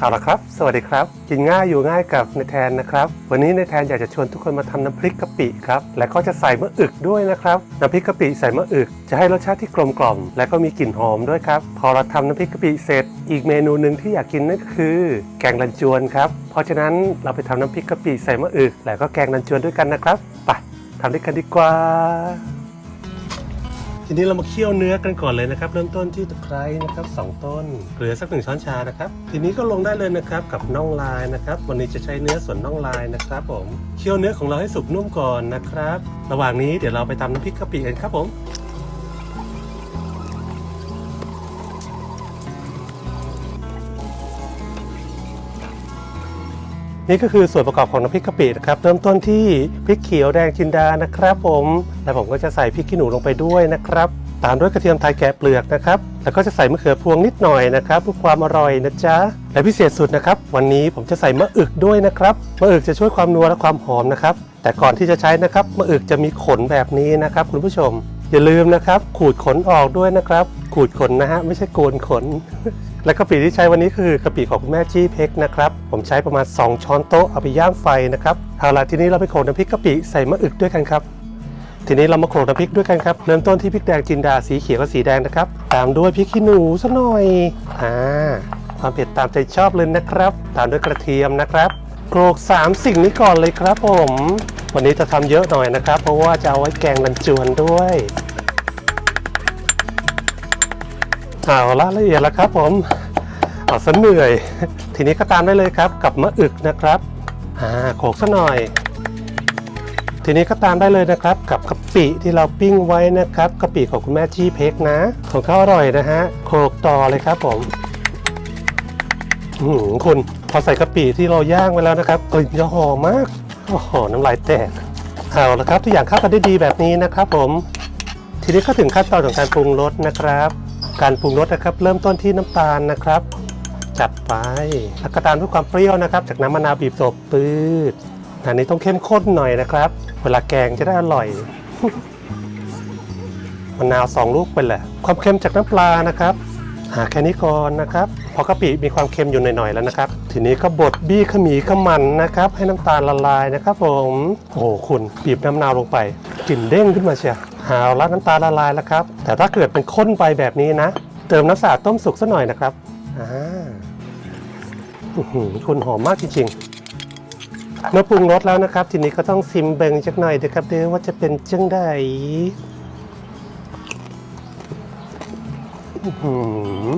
เอาละครับ สวัสดีครับ กินง่ายอยู่ง่ายกับในแทนนะครับ วันนี้ในแทนอยากจะชวนทุกคนมาทำน้ำพริกกะปิครับ และก็จะใส่มะอึกด้วยนะครับ น้ำพริกกะปิใส่มะอึก จะให้รสชาติที่กลมกล่อม และก็มีกลิ่นหอมด้วยครับ พอเราทำน้ำพริกกะปิเสร็จ อีกเมนูหนึ่งที่อยากกินนั่นก็คือ แกงรันจวนครับ เพราะฉะนั้นเราไปทำน้ำพริกกะปิใส่มะอึก และก็แกงรันจวนด้วยกันนะครับ ไปทำด้วยกันดีกว่า ทีนี้เรามาเคี่ยวเนื้อกันก่อนเลยนะครับ เริ่มต้นที่ตะไคร้นะครับสองต้นเกลือสักหนึ่งช้อนชานะครับ ทีนี้ก็ลงได้เลยนะครับกับน่องลายนะครับ วันนี้จะใช้เนื้อส่วนน่องลายนะครับ ผมเคี่ยวเนื้อของเราให้สุกนุ่มก่อนนะครับ ระหว่างนี้เดี๋ยวเราไปตำน้ำพริกกะปิกันครับผม นี่ก็คือส่วนประกอบของน้ำพริกกะปินะครับเริ่มต้นที่พริกเขียวแดงจินดานะครับผม และผมก็จะใส่พริกขี้หนูลงไปด้วยนะครับตามด้วยกระเทียมไทยแกะเปลือกนะครับแล้วก็จะใส่มะเขือพวงนิดหน่อยนะครับเพื่อความอร่อยนะจ๊ะและพิเศษสุดนะครับวันนี้ผมจะใส่มะอึกด้วยนะครับมะอึกจะช่วยความนัวและความหอมนะครับแต่ก่อนที่จะใช้นะครับมะอึกจะมีขนแบบนี้นะครับ คุณผู้ชม อย่าลืมนะครับ ขูดขนออกด้วยนะครับ ขูดขนนะฮะไม่ใช่โกนขน และกะปิที่ใช้วันนี้คือกะปิของคุณแม่จี้เพ็กนะครับ ผมใช้ประมาณ 2 ช้อนโต๊ะเอาไปย่างไฟนะครับเอาละทีนี้เราไปโขลกน้ำพริกกะปิใส่มะอึกด้วยกันครับ ทีนี้เรามาโขลกน้ำพริกด้วยกันครับเริ่มต้นที่พริกแดงจินดาสีเขียวกับสีแดงนะครับ ตามด้วยพริกขี้หนูสักหน่อยอ่าความเผ็ดตามใจชอบเลยนะครับ ตามด้วยกระเทียมนะครับโขลกสามสิ่งนี้ก่อนเลยครับผม วันนี้จะทำเยอะหน่อยนะครับ เพราะว่าจะเอาไว้แกงรันจวนด้วย เอาละละเอียดแล้วครับผมเอาซะเหนื่อย ทีนี้ก็ตามได้เลยครับกับมะอึกนะครับอ่าโขกซะหน่อย ทีนี้ก็ตามได้เลยนะครับ กับกะปิที่เราปิ้งไว้นะครับกะปิของคุณแม่จี้เพกนะ ของเขาอร่อยนะฮะโขกต่อเลยครับผมอืมคุณพอใส่กะปิที่เราย่างไว้แล้วนะครับกลิ่นจะหอมมากโอ้โหน้ำลายแตกเอาละครับทุกอย่างเข้ากันได้ดีแบบนี้นะครับผม ทีนี้ก็ถึงขั้นตอนของการปรุงรสนะครับ การปรุงรสนะครับ เริ่มต้นที่น้ำตาลนะครับ จัดไปแล้วก็ตามด้วยความเปรี้ยวนะครับ จากน้ำมะนาวบีบสดปืดอันนี้ต้องเข้มข้นหน่อยนะครับ เวลาแกงจะได้อร่อยมะนาวสองลูกไปแหละ ความเค็มจากน้ำปลานะครับหาแค่นี้ก่อนนะครับพอกะปิมีความเค็มอยู่หน่อยๆแล้วนะครับ ทีนี้ก็บดบี้ขมีขมันนะครับ ให้น้ำตาลละลายนะครับผมโอ้โหคุณบีบน้ำนาวลงไปกลิ่นเด้งขึ้นมาเชียว หาวแล้วน้ำตาลละลายแล้วครับ แต่ถ้าเกิดเป็นข้นไปแบบนี้นะ เติมน้ำสะอาดต้มสุกสักหน่อยนะครับอ่าคุณหอมมากจริงๆ เมื่อปรุงรสแล้วนะครับ ทีนี้ก็ต้องซิมเบิงจักหน่อยเด้อครับเด้ว่าจะเป็นจังไดอื้อหือ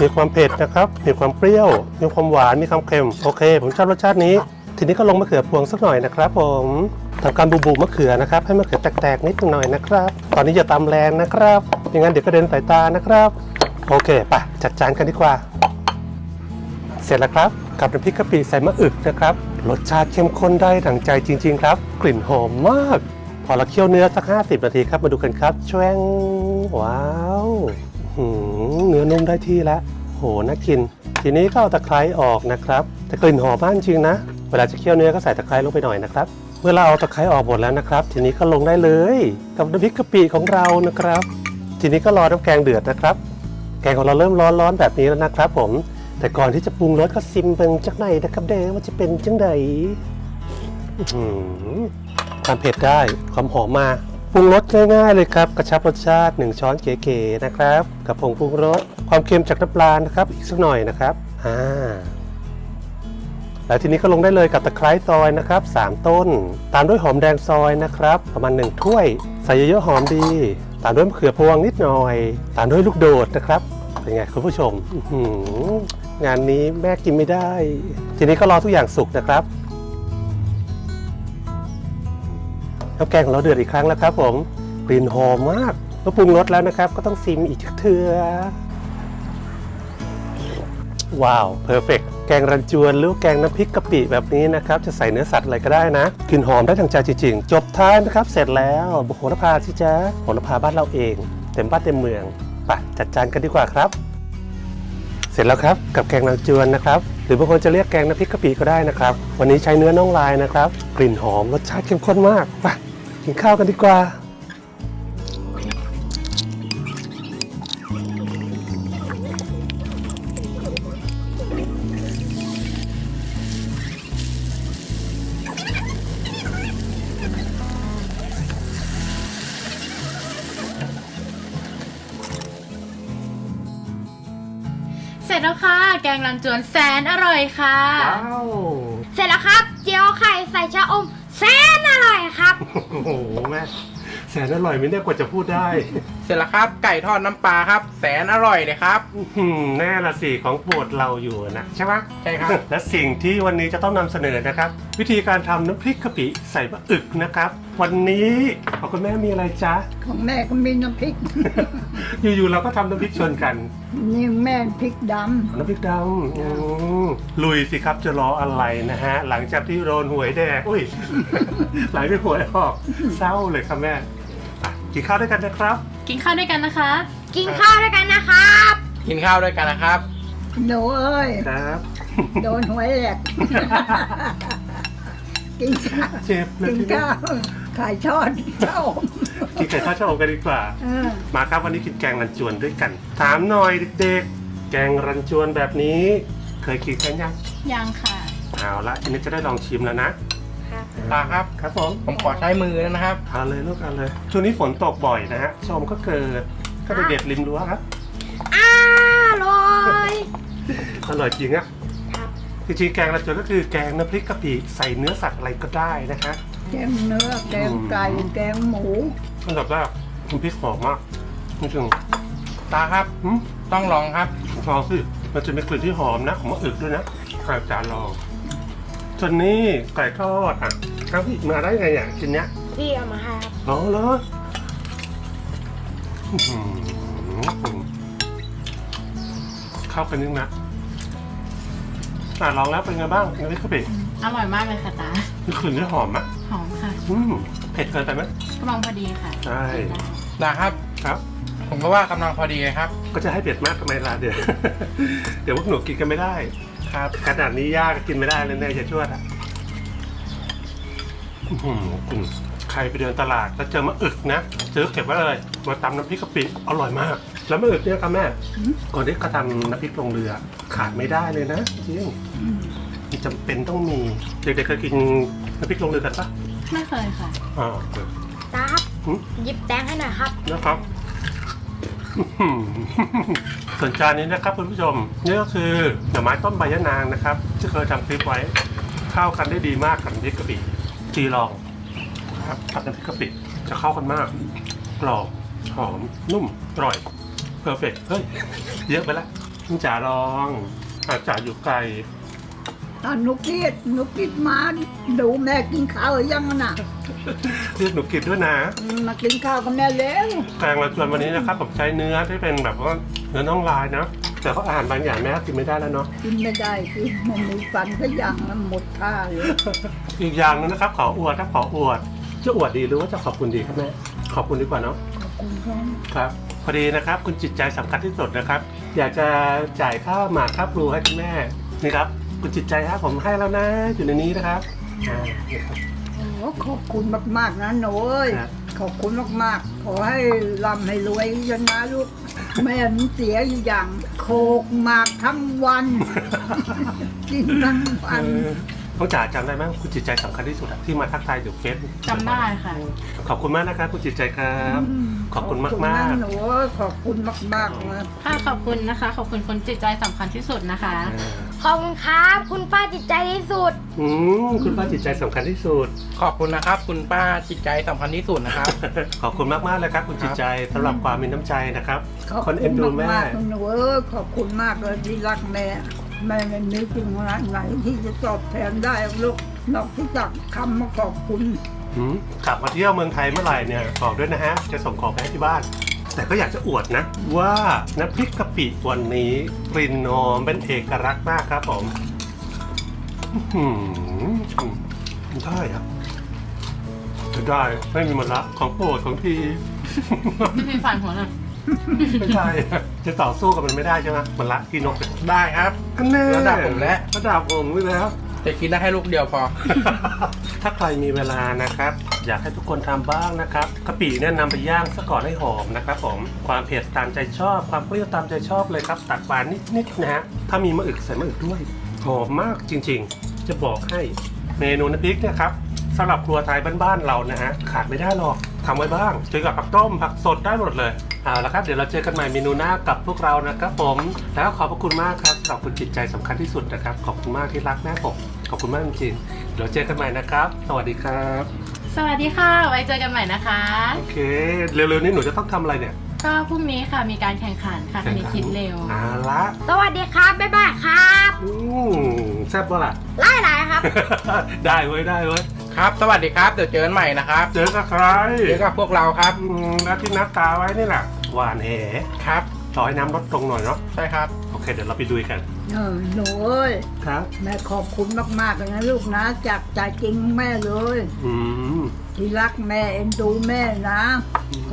มีความเผ็ดนะครับ มีความเปรี้ยว มีความหวาน มีความเค็ม โอเค ผมชอบรสชาตินี้ ทีนี้ก็ลงมะเขือพวงสักหน่อยนะครับผม ทำการบุบุมะเขือนะครับ ให้มะเขือแตกๆนิดหน่อยนะครับ ตอนนี้อย่าตำแรงนะครับไม่งั้นเดี๋ยวกระเด็นสายตานะครับ โอเคไปจัดจานกันดีกว่า เสร็จแล้วครับกับน้ำพริกกะปิใส่มะอึกนะครับรสชาติเข้มข้นได้ดั่งใจจริง ๆ ครับ กลิ่นหอมมาก พอเราเคี่ยวเนื้อสัก 50 นาทีครับมาดูกันครับแชวงว้าวเนื้อนุ่มได้ที่แล้วโหน่ากิน ทีนี้ก็เอาตะไคร้ออกนะครับแต่กลิ่นหอมมากจริงนะ เวลาจะเคี่ยวเนื้อก็ใส่ตะไคร้ลงไปหน่อยนะครับ เมื่อเราเอาตะไคร้ออกหมดแล้วนะครับ ทีนี้ก็ลงได้เลย กับน้ำพริกกะปิของเรานะครับ ทีนี้ก็รอน้ำแกงเดือดนะครับ แกงของเราเริ่มร้อนร้อนๆแบบนี้แล้วนะครับ ผม แต่ก่อนที่จะปรุงรสก็ซิมเบิงจักหน่อยนะครับ เด้ว่าจะเป็นจังใดความเผ็ดได้ความหอมมาปรุงรสง่ายๆเลยครับกระชับรสชาติ 1 ช้อนเก๋ๆนะครับ กับผงปรุงรสความเค็มจากน้ำปลานะครับ อีกสักหน่อยนะครับอ่า แล้วทีนี้ก็ลงได้เลยกับตะไคร้ซอยนะครับ 3 ต้น ตามด้วยหอมแดงซอยนะครับ ประมาณ 1 ถ้วย ใส่เยอะๆหอมดี ตามด้วยมะเขือพวงนิดหน่อย ตามด้วยลูกโดดนะครับ เป็นไงคุณผู้ชมงานนี้แม่กินไม่ได้ ทีนี้ก็รอทุกอย่างสุกนะครับน้ำแกงของเราเดือดอีกครั้งแล้วครับผมกลิ่นหอมมากเมื่อปรุงรสแล้วนะครับ ก็ต้องซิมอีกเทือ ว้าวเพอร์เฟกแกงรันจวนหรือแกงน้ำพริกกะปิแบบนี้นะครับ จะใส่เนื้อสัตว์อะไรก็ได้นะกลิ่นหอมได้ทังใจจริงๆ จบท้ายนะครับ เสร็จแล้วโหระพาที่จ้าโหระพาบ้านเราเอง เต็มบ้านเต็มเมืองไปจัดจานกันดีกว่าครับ เสร็จแล้วครับกับแกงนางจวนนะครับหรือบางคนจะเรียกแกงน้ำพริกกะปิก็ได้นะครับ วันนี้ใช้เนื้อน่องลายนะครับ กลิ่นหอมรสชาติเข้มข้นมากไปกินข้าวกันดีกว่า แล้วค่ะ แกงรันจวนแสนอร่อยค่ะ ว้าวเสร็จแล้วครับ เจียวไข่ใส่ชะอมแสนอร่อยครับ โอ้โหแม่แสนอร่อยไหมเนี่ยกว่าจะพูดได้ เสร็จแล้วครับ ไก่ทอดน้ำปลาครับ แสนอร่อยเลยครับ อื้อหือแน่ละสิของโปรดเราอยู่นะใช่ไหมใช่ครับ และสิ่งที่วันนี้จะต้องนำเสนอนะครับ วิธีการทำน้ำพริกกะปิใส่มะอึกนะครับ วันนี้ของคุณแม่มีอะไรจ๊ะ ของแม่ก็มีน้ำพริก อยู่ๆเราก็ทำน้ำพริกชวนกันนี่แม่พริกดน้ำพริกดำอืมลุยสิครับจะรออะไรนะฮะ หลังจากที่โดนหวยแดกอุ้ย หลังจากหวยออกเศร้าเลยครับแม่อะกินข้าวด้วยกันนะครับ กินข้าวด้วยกันนะคะ กินข้าวด้วยกันนะครับ กินข้าวด้วยกันนะครับำหนูเอ้ย ครับ โดนหวยแหลก กินข้าวเจ็บเลยกินทีนี้ข้าวขายทอดเจ้ากินไก่ทอดชะอมกันดีกว่า เออมาครับวันนี้กินแกงรันจวนด้วยกัน ถามหน่อยเด็กๆ แกงรันจวนแบบนี้ เคยกินกันยังยังค่ะ เอาละทีนี้จะได้ลองชิมแล้วนะตาครับ ครับผม ผมขอใช้มือนะครับ เอาเลยลูกเอาเลยช่วงนี้ฝนตกบ่อยนะฮะชมก็เกิดก็ไปเด็ดริมรั้วครับ อร่อย อร่อยจริงอะ จริงๆแกงรันจวนก็คือแกงน้ำพริกกะปิใส่เนื้อสัตว์อะไรก็ได้นะฮะแกงเนื้อแกงไก่แกงหมูอันดับแรกน้ำพริกหอมมากจริงตาครับๆหืมต้องลองครับลองสิมันจะมีกลิ่นที่หอมนะของมะอึกด้วยนะอาจารย์ลองส่วนนี้ไก่ทอดอะครับพี่มาได้ไงอะชิ้นเนี้ยพี่เอามาให้ครับอ๋อเหรออื้อหือเข้ากันนึงนะ อะลองแล้วเป็นไงบ้างน้ำพริกกะปิอร่อยมากเลยค่ะตามีกลิ่นที่หอมอะหอมค่ะอืมเผ็ดเกินไปไหมกำลังพอดีค่ะใช่ตาครับครับ ผมก็ว่ากำลังพอดีเลยครับ ก็จะให้เผ็ดมากทำไมล่ะเดี๋ยว เดี๋ยวพวกหนูกินกันไม่ได้ ครับขนาดนี้ยากก็กินไม่ได้เลยเนี่ยจะชวดอะอื้อหือคุณใครไปเดินตลาดแล้วเจอมะอึกนะซื้อเก็บไว้เลยมาตำน้ำพริกกะปิอร่อยมาก แล้วมะอึกเนี่ยครับแม่ก่อนที่เขาทำน้ำพริกลงเรือ ขาดไม่ได้เลยนะจริงมันจำเป็นต้องมีเด็กๆเคยกินน้ำพริกลงเรือกันปะไม่เคยค่ะ อ่า ตาครับหืมหยิบแตงให้หน่อยครับ นะครับอื้อหือส่วนจานนี้นะครับคุณผู้ชมนี่ก็คือหน่อไม้ต้มใบยะนางนะครับ ที่เคยทำคลิปไว้เข้ากันได้ดีมากกับน้ำพริกกะปิจีลองครับกับน้ำพริกกะปิจะเข้ากันมากกรอบหอมนุ่มอร่อย เพอร์เฟกเฮ้ย เยอะไปละคุณจ๋าลองอาจ๋าอยู่ไกลตอนนุกกิดนุกกิดมาดูแม่กินข้าวหรือยังน่ะเรียกหนูกิดด้วยนะ อืมมากินข้าวกับแม่แล้วแกงเราชวนวันนี้นะครับ ผมใช้เนื้อที่เป็นแบบว่าเนื้อน่องลายนะ แต่เขาอาหารบางอย่างแม่ก็กินไม่ได้แล้วเนาะ กินไม่ได้คือมันมีฟันก็ยังมันหมดท่าเลยอีกอย่างหนึงนะครับ ขออวดถ้าขออวดจะอวดดีหรือว่าจะขอบคุณดีครับแม่ ขอบคุณดีกว่าเนาะ ขอบคุณครับ ครับ พอดีนะครับคุณจิตใจสำคัญที่สุดนะครับ อยากจะจ่ายค่าหมากค่าปลูให้คุณแม่นี่ครับคุณจิตใจครับผมให้แล้วนะอยู่ในนี้นะครับอ่านี่ครับโอ้ขอบคุณมากๆนะหนูเอ้ยครับขอบคุณมากๆ ขอให้ร่ำให้รวยอยันนะลูกแม่มันเสียอยู่อย่างโคกหมากทั้งวัน กินทั้งวัเอนอ น้องจ๋าจำได้ไหมคุณจิตใจสำคัญที่สุดอะที่มาทักทายอยู่เฟซจำได้ค่ะ ขอบคุณมากนะครับคุณจิตใจครับ ขอบคุณมากขอบมากนะหนูเอ้ยขอบคุณมากๆนะ ค่ะขอบคุณนะคะ ขอบคุณคนจิตใจสำคัญที่สุดนะคะ ขอบคุณครับ คุณป้าจิตใจที่สุด อืมคุณป้าจิตใจสำคัญที่สุด ขอบคุณนะครับ คุณป้าจิตใจสำคัญที่สุดนะครับ ขอบคุณมากมากๆเลยครับ คุณจิตใจสำหรับความมีน้ำใจนะครับขอบคนเอ็นดูแม่ มากๆหนูเอ้ยขอบคุณมากเลยที่รักแม่ แม่ไม่นึกถึงว่าไหนที่จะตอบแทนได้ลูกนอกจากคำมาขอบคุณ อืมกลับมาเที่ยวเมืองไทยเมื่อไหร่เนี่ยบอกด้วยนะฮะ จะส่งของไปให้ที่บ้าน แต่ก็อยากจะอวดนะ ว่าน้ำพริกกะปิวันนี้กลิ่นหอมเป็นเอกลักษณ์มากครับผมอื้อหือได้ครับจะได้ไม่มีมันละของโปรดของที พี่พีฝันหัวหน่อย ไม่ใช่จะต่อสู้กับมันไม่ได้ใช่ไหมมันละที่นกได้ครับ อันแน่ระดับผมแล้ว ระดับผมไว้แล้วจะกินได้ให้ลูกเดียวพอ ถ้าใครมีเวลานะครับ อยากให้ทุกคนทำบ้างนะครับกะปิเนี่ยนำไปย่างซะก่อนให้หอมนะครับผมความเผ็ดตามใจชอบ ความเปรี้ยวตามใจชอบเลยครับ ตัดหวานนิดๆนะฮะถ้ามีมะอึกใส่มะอึกด้วยหอมมากจริงๆ จะบอกให้เมนูน้ำพริกเนี่ยครับ สำหรับครัวไทยบ้านๆเรานะฮะขาดไม่ได้หรอกทำไว้บ้างเจอกับผักต้มผักสดได้หมดเลยเอาละครับเดี๋ยวเราเจอกันใหม่เมนูหน้ากับพวกเรานะครับผม แล้วก็ขอบพระคุณมากครับสำหรับคุณจิตใจสำคัญที่สุดนะครับ ขอบคุณมากที่รักแม่ผมขอบคุณมากจริงๆเดี๋ยวเจอกันใหม่นะครับ สวัสดีครับ สวัสดีค่ะ ไว้เจอกันใหม่นะคะ โอเค เร็วๆนี้หนูจะต้องทำอะไรเนี่ยก็พรุ่งนี้ค่ะมีการแข่งขันค่ะคณิตคิดเร็วเอาละสวัสดีครับบ๊ายบายครับอืมแซ่บปะล่ะไล่ไหนครับ ได้เว้ยได้เว้ย ครับ สวัสดีครับ เดี๋ยวเจอกันใหม่นะครับเจอกับใครเจอกับพวกเราครับ อืมแล้วที่นัดตาไว้นี่แหละหวานแหครับ ต่อให้น้ำลดตรงหน่อยเนาะใช่ครับ โอเค เดี๋ยวเราไปดูกันเออหนูเอ้ยครับ แม่ขอบคุณมากๆเลยนะลูกนะจากใจจริงแม่เลย อืม ที่รักแม่เอ็นดูแม่นะ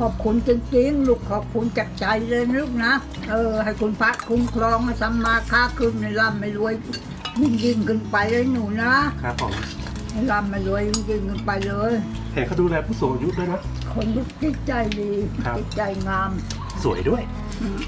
ขอบคุณจริงๆ ลูกขอบคุณจากใจเลยนะลูกนะ เออ ให้คุณพระคุ้มครองให้ทำมาค้าขึ้นในร่ำไม่รวยยิ่งยิ่งขึ้นไปเลยหนูนะครับผมให้ ร่ำไม่รวยยิ่งยิ่งขึ้นไปเลยเห็นเขาดูแลผู้สูงอายุด้วยนะ คนลูกจิตใจดีครับ จิตใจงาม สวยด้วยอืม